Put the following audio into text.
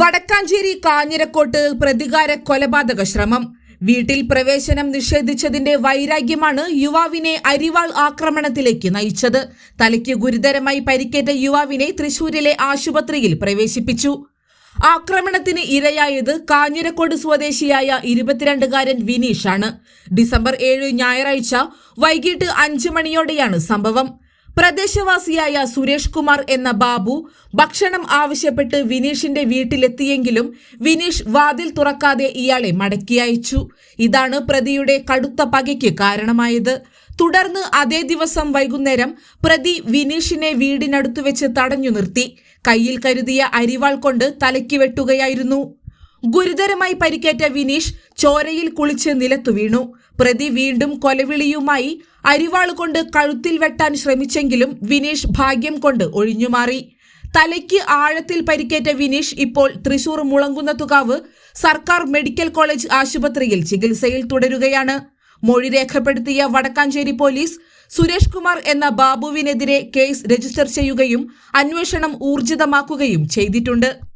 വടക്കാഞ്ചേരി കാഞ്ഞിരക്കോട്ട് പ്രതികാര കൊലപാതക ശ്രമം. വീട്ടിൽ പ്രവേശനം നിഷേധിച്ചതിന്റെ വൈരാഗ്യമാണ് യുവാവിനെ അരിവാൾ ആക്രമണത്തിലേക്ക് നയിച്ചത്. തലയ്ക്ക് ഗുരുതരമായി പരിക്കേറ്റ യുവാവിനെ തൃശൂരിലെ ആശുപത്രിയിൽ പ്രവേശിപ്പിച്ചു. ആക്രമണത്തിന് ഇരയായത് കാഞ്ഞിരക്കോട് സ്വദേശിയായ ഇരുപത്തിരണ്ടുകാരൻ വിനീഷാണ്. ഡിസംബർ ഏഴ് ഞായറാഴ്ച വൈകിട്ട് അഞ്ചു മണിയോടെയാണ് സംഭവം. പ്രദേശവാസിയായ സുരേഷ് കുമാർ എന്ന ബാബു ഭക്ഷണം ആവശ്യപ്പെട്ട് വിനീഷിന്റെ വീട്ടിലെത്തിയെങ്കിലും വിനീഷ് വാതിൽ തുറക്കാതെ ഇയാളെ മടക്കി അയച്ചു. ഇതാണ് പ്രതിയുടെ കടുത്ത പകയ്ക്ക് കാരണമായത്. തുടർന്ന് അതേ ദിവസം വൈകുന്നേരം പ്രതി വിനീഷിനെ വീടിനടുത്തു വെച്ച് തടഞ്ഞു നിർത്തി. കയ്യിൽ കരുതിയ അരിവാൾ കൊണ്ട് തലയ്ക്ക് വെട്ടുകയായിരുന്നു. ഗുരുതരമായി പരിക്കേറ്റ വിനീഷ് ചോരയിൽ കുളിച്ച് നിലത്തു വീണു. പ്രതി വീണ്ടും കൊലവിളിയുമായി അരിവാൾ കൊണ്ട് കഴുത്തിൽ വെട്ടാൻ ശ്രമിച്ചെങ്കിലും വിനീഷ് ഭാഗ്യം കൊണ്ട് ഒഴിഞ്ഞുമാറി. തലയ്ക്ക് ആഴത്തിൽ പരിക്കേറ്റ വിനീഷ് ഇപ്പോൾ തൃശൂർ മുളങ്കുന്നത്തുകാവ് സർക്കാർ മെഡിക്കൽ കോളേജ് ആശുപത്രിയിൽ ചികിത്സയിൽ തുടരുകയാണ്. മൊഴി രേഖപ്പെടുത്തിയ വടക്കാഞ്ചേരി പോലീസ് സുരേഷ് കുമാർ എന്ന ബാബുവിനെതിരെ കേസ് രജിസ്റ്റർ ചെയ്യുകയും അന്വേഷണം ഊർജിതമാക്കുകയും ചെയ്തിട്ടുണ്ട്.